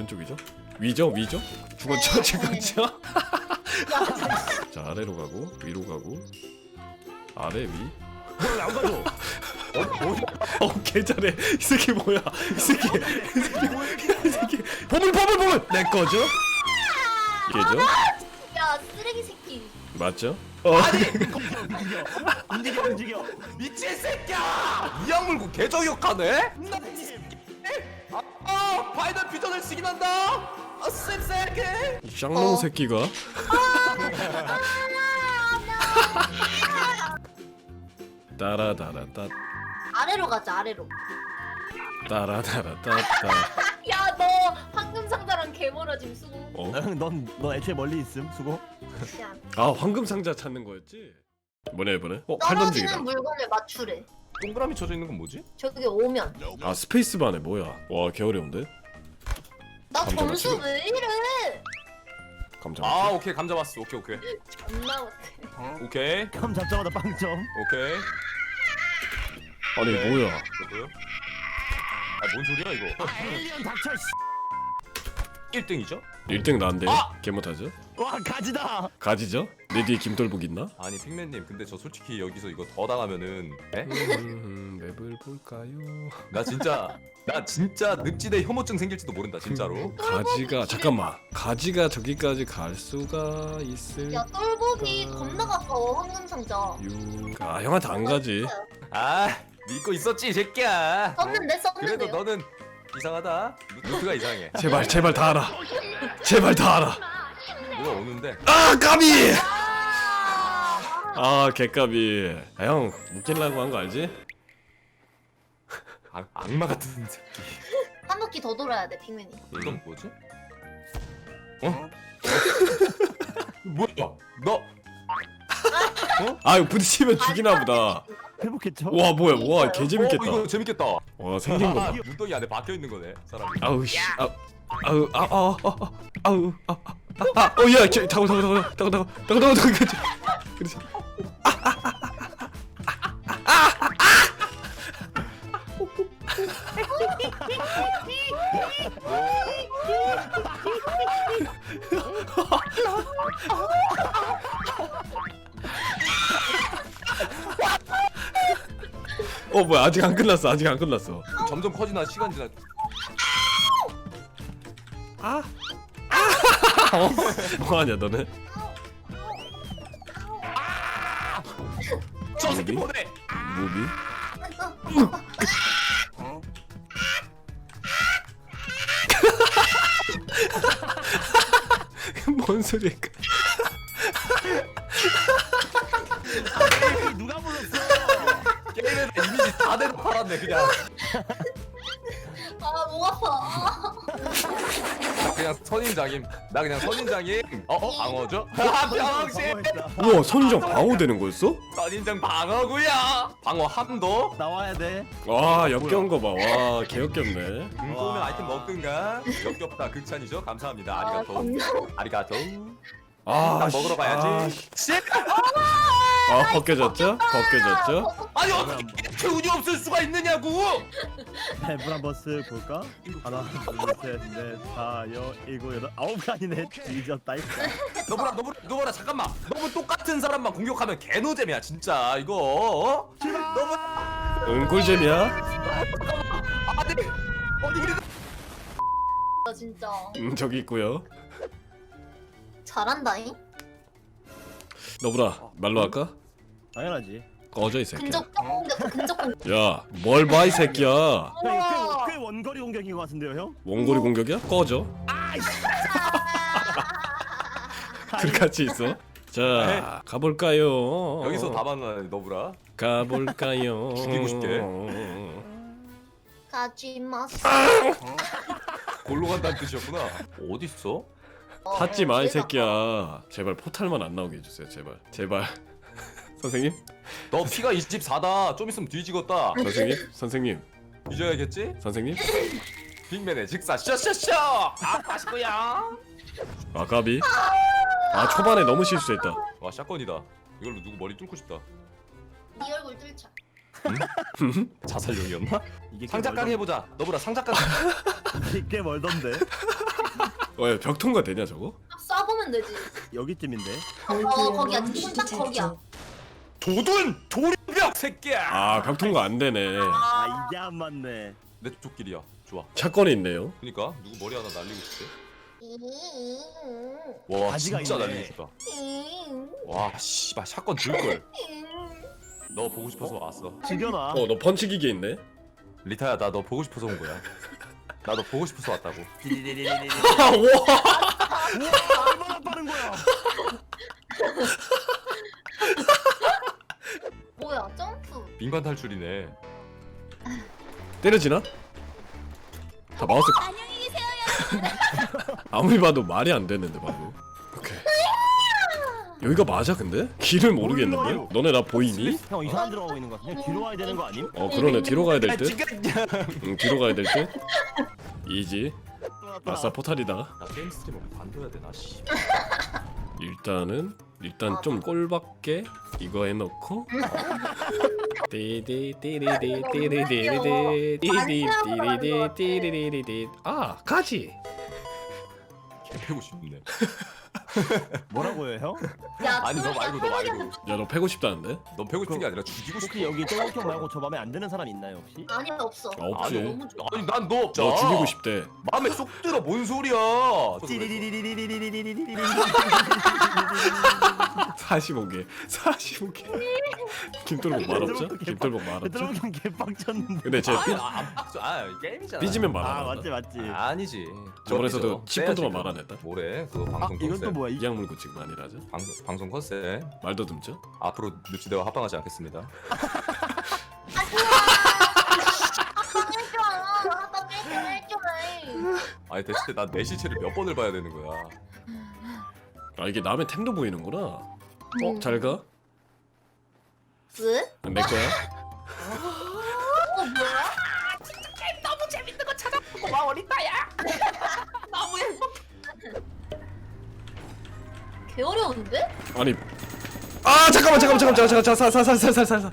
오른쪽이죠? 위죠? 위죠? 죽었죠? 죽었죠? 자 아래로 가고 위로 가고 아래 위. 안 가져. 어 개잘해 이 새끼 뭐야 이 새끼 이 새끼 이 새끼 보물 보물 보물 내 거죠? 걔죠? 야 쓰레기 새끼. 맞죠? 어 움직여. 움직여 움직여. 미친 새끼야! 이 약물고 개저욕하네? 아, 아, 파이널 퓨전을 쓰긴 한다! 아, 쌤새끼! 이 쌍놈 새끼가 따라다라따 아래로 가자 아래로. 따라다라따따 야 너 황금 상자랑 개멀어 짐 수고. 어? 넌너 애초에 멀리 있음. 수고. 아 황금 상자 찾는 거였지? 뭐네 이번에? 어? 팔 던지기다 떨어지는 물건을 맞추래. 동그라미 쳐져 있는 건 뭐지? 저기 오면. 아 스페이스바네 뭐야 와 개어려운데? 나 감자 점수. 왜 이래? 감자 아? 오케이. 감자 봤어. 오케이, 오케이. 존나 못해. 오케이. 감 잡자마자 빵점. 오케이. 아니 오케이. 뭐야 뭐야? 아, 뭔 소리야, 이거? 엘리언 닥쳐. 씨. 1등이죠? 1등 나인데 아! 개 못하죠? 와 가지다. 가지죠? 내 뒤에 김돌복 있나? 아니, 핑맨님, 근데 저 솔직히 여기서 이거 더 당하면은, 에? 음, 맵을 볼까요? 나 진짜, 나 진짜 늪지대 혐오증 생길지도 모른다, 진짜로. 가지가 잠깐만 가지가 저기까지 갈 수가 있을 야 똘복이 겁나 가까워 황금 상자. 유아 형한테 안 가지 아, 믿고 있었지, 이 새끼야. 썼는데 그래도 썼는데요. 너는 이상하다. 루- 루트가 이상해. 제발 제발 다 알아 제발 다 알아 누가 오는데? 아 까비 아, 아 개까비 아, 형 웃기려고 한 거 알지? 악, 악마 같은 새끼. 한 바퀴 더 돌아야 돼 핑맨이. 이건 뭐지? 어? 뭐야? 너 아 이거 부딪히면 죽이나 보다. 회복했죠. 와 뭐야 와개 어, 재밌겠다. 이거 재밌겠다. 와 생긴 아, 거봐 눈덩이 안에 박혀 있는 거네, 사람이. 아우 씨. 아우 아우 아우 아우 아우 아우 어야 타고 타고 타고 타고 타고 타고 타고 타고 타고. 그렇지 그렇지 어 뭐야 아직 안 끝났어 아직 안 끝났어 점점 커지나 시간 지나. 아 어? 뭐하냐 너네 저 새끼 무비? 뭐네? 무비 뭔 소리일까 팔았네 그냥. 아 목 아파. 나 그냥 선인장임. 나 그냥 선인장임. 어? 어? 방어죠? 아, 병신. 방어했다. 우와 선인장 방어되는 거였어? 선인장 방어구야. 방어 함도. 나와야 돼. 와 역겨운 거봐와 개역겹네 음, 또 오면 아이템 먹든가. 역겹다 극찬이죠. 감사합니다. 아 아리가토. 겁나. 아리가토. 아 씨, 먹으러 가야지. 아, 씨. 아 벗겨졌죠? 벗겨졌죠? 아니 어떻게 이렇게 운이 없을 수가 있느냐고. 네, 물 한번 쓱 볼까? 하나, 둘, 셋, 넷, 다, 여, 일곱, 여덟, 아홉 칸이네. 뒤졌다. 이 너보라 너보라 너보라 잠깐만. 너무 똑같은 사람만 공격하면 개노잼이야 진짜 이거. 어? 너무 응 꿀잼이야? 아니 어디 우리 나 진짜 음 저기 있고요 잘한다잉. 너보라 말로 할까? 당연하지. 꺼져 이 새끼야 근접 공격 근접 공격. 야 뭘 봐 이 새끼야 꽤, 꽤, 꽤 원거리 공격인 것 같은데요, 형? 원거리 공격이야? 꺼져 그 같이 있어 자 가볼까요 여기서 다 만나네 너보라. 가볼까요 죽이고 싶게. 가지 마세요. 골로 간다는 뜻이었구나. 어디 있어? 탔지 마이 뒤에다 새끼야 제발 포탈만 안 나오게 해주세요 제발 제발 선생님 너 피가 24다. 좀 있으면 뒤지겠다. 선생님 선생님 뒤져야겠지? 선생님 빅맨의 직사 쇼쇼쇼. 아 맛있고요. 아가비 아 초반에 너무 실수했다 와 샷건이다. 이걸로 누구 머리 뚫고 싶다. 네 얼굴 뚫자. 자살용이었나? 이게 꽤 상작가게 멀던- 해보자. 너보다 상작가. 이게 꽤 멀던데. 왜 벽 통과 되냐 저거? 쏴보면 되지. 여기쯤인데. 어 거기야. 지금 딱 거기야. 도둔 조리벽 새끼야. 아 벽 통과 안 되네. 아 이게 안 맞네. 내 쪽길이야. 좋아. 차권이 있네요. 그니까 누구 머리 하나 날리고 싶대. 음, 와 바지가 진짜 있네. 날리고 싶다. 음, 와 씨발 샷건 들 걸. 음. 너 보고 싶어서 왔어. 죽여놔. 어너 펀치 기계 있네. 리타야 나 너 보고 싶어서 온 거야. 나너 보고 싶어서 왔다고. 아, 와. 우와 얼마나 빠른 거야. 뭐야 점프. 민간 탈출이네. 때려지나? 다 마우스. 안녕히 계세요. 아무리 봐도 말이 안 되는데 바로. 오케이. 여기가 맞아 근데? 길을 모르겠는데? 너네 나 보이니? 형 이상한 들어가고 있는 거 같은데 뒤로 와야 되는 거 아님? 어 그러네 뒤로 가야 될 아, 듯? 응 뒤로 가야 될 듯? 이지 아싸 포탈이다 나 게임 스트리머 관둬야 되나 씨. 일단은 일단 좀 꼴밖에 이거 해놓고 띠디띠리디띠리디띠리디띠리디띠리디띠리디띠 아 가지 개 패고 싶네. 뭐라고요 형? 야, 아니 너 말고 너 말고. 야 너 패고 싶다는데? 너 패고 싶은 게 아니라 죽이고 싶어. 혹시 여기 쫑형 말고 저 맘에 안 드는 사람 있나요 혹시? 아니 없어. 아, 없지. 아니, 너무 좋아. 아니 난 너. 너 죽이고 싶대 마음에 쏙 들어 뭔 소리야? 45개 45개 김돌복 말없죠? 김돌복 말없죠? 들어오긴 개빡쳤는데. 근데 쟤 삐, 아, 안 빡쳐. 아 게임이잖아. 삐지면 말아안 맞지 한다 맞지. 아니지. 저번에서도 삐져. 10분 동안 빼야지, 말안 했다 뭐래? 아 방송 이건 컨셉. 또 뭐야? 이- 이약물 구칙 아니라죠? 방송 방송 컨셉. 말도 듬죠? 앞으로 늪지대와 합방하지 않겠습니다. 아. 아니 대체 난내 시체를 몇 번을 봐야 되는 거야? 아 이게 남의 템도 보이는구나 어? 음. 잘 가? 왜? 내 거야? 어 뭐야? 너무 재밌는 거 찾아보고 고마워 리타야 너무 행복 개 어려운데? 아니 아 잠깐만 잠깐만 잠깐만 잠깐만 잠깐만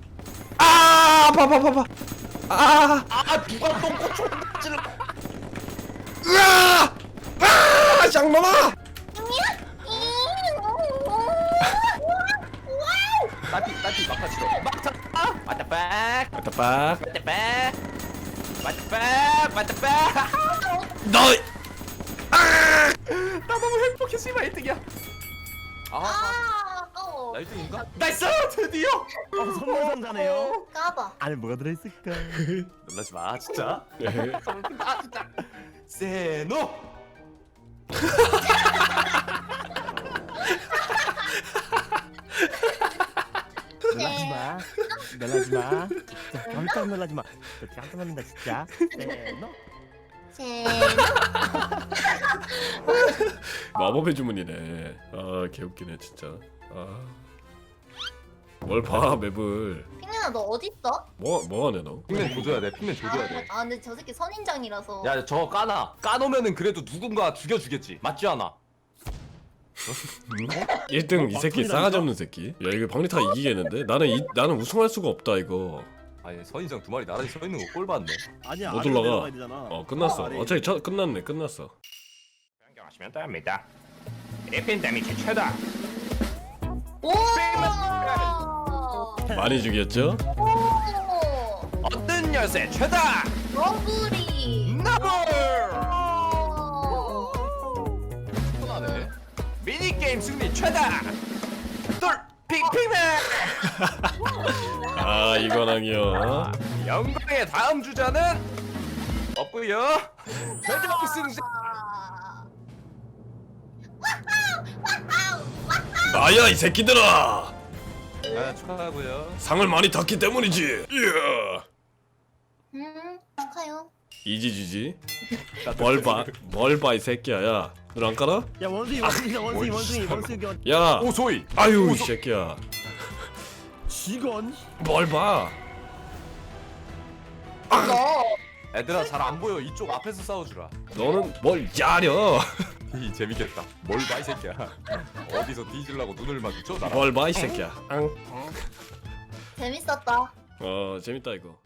아 아파 아파 아파 아파 아 아 누가 똥꼬 찔러? 으아 아 장놈아 나티 나티 막타 치러. 막타. 맞다 백. 왔다 빡 맞다 백. 맞다 백. 맞다 백. 너나 너무 행복해 씨발 1등이야. 아, 아 아까워. 나 1등인가? 나이스 드디어. 아 선물 상자네요. 까봐. 안에 뭐가 들어있을까? 놀라지 마 진짜. 네. 아 진짜 세노. 놀라지 마. 놀라지 마. 진짜 깜짝 놀라지 마. 너 깜짝 놀란다 진짜. 네, 너. 제 마법의 주문이네 아 개웃기네 진짜 아 뭘 봐 맵을 핑맨아 너 어디 있어? 뭐 뭐하네 너 핑맨 조져야 돼. 핑맨 조져야 돼. 아 근데 저 새끼 선인장이라서. 야 저거 까나 까놓으면은 그래도 누군가 죽여주겠지 맞지 않아? 1등 이 어, 새끼? 싸가지 없는 새끼 야 이거 박리타가 이기겠는데? 나는 이, 나는 우승할 수가 없다 이거 아니 선인장 두 마리 나란히 서 있는 거 꼴 봤네 아니야. 못 올라가. 내려가야 되잖아. 어 끝났어 아래. 어차피 저, 끝났네 끝났어 변경하시면 됩니다 리핀 데미지 최다 오. 많이 죽였죠? 오. 어떤 열쇠 최다 너구리. 나블 오. 편하네 미니 게임 승리 최다 똘 핑핑맨 아 이관왕이요 영광의 다음 주자는 없고요 최종 승자 아. 나야 이 새끼들아 아 축하하고요 상을 많이 탔기 때문이지 이야. 음 축하요. 이지지지 뭘봐뭘봐 이 새끼야 야 너안 깔아? 야 원숭이 원숭이 원숭이 원숭이 원숭이 원. 야오 소희 아유 오, 이 소- 새끼야 직원. 뭘봐? 너. 애들아 잘 안 보여. 이쪽 앞에서 싸워주라. 너는 뭘 야려? 이 재밌겠다. 뭘 봐 이 새끼야. 어디서 뒤질라고 눈을 마주쳐 나랑. 뭘 봐 이 새끼야. 앙. 재밌었다. 어 재밌다 이거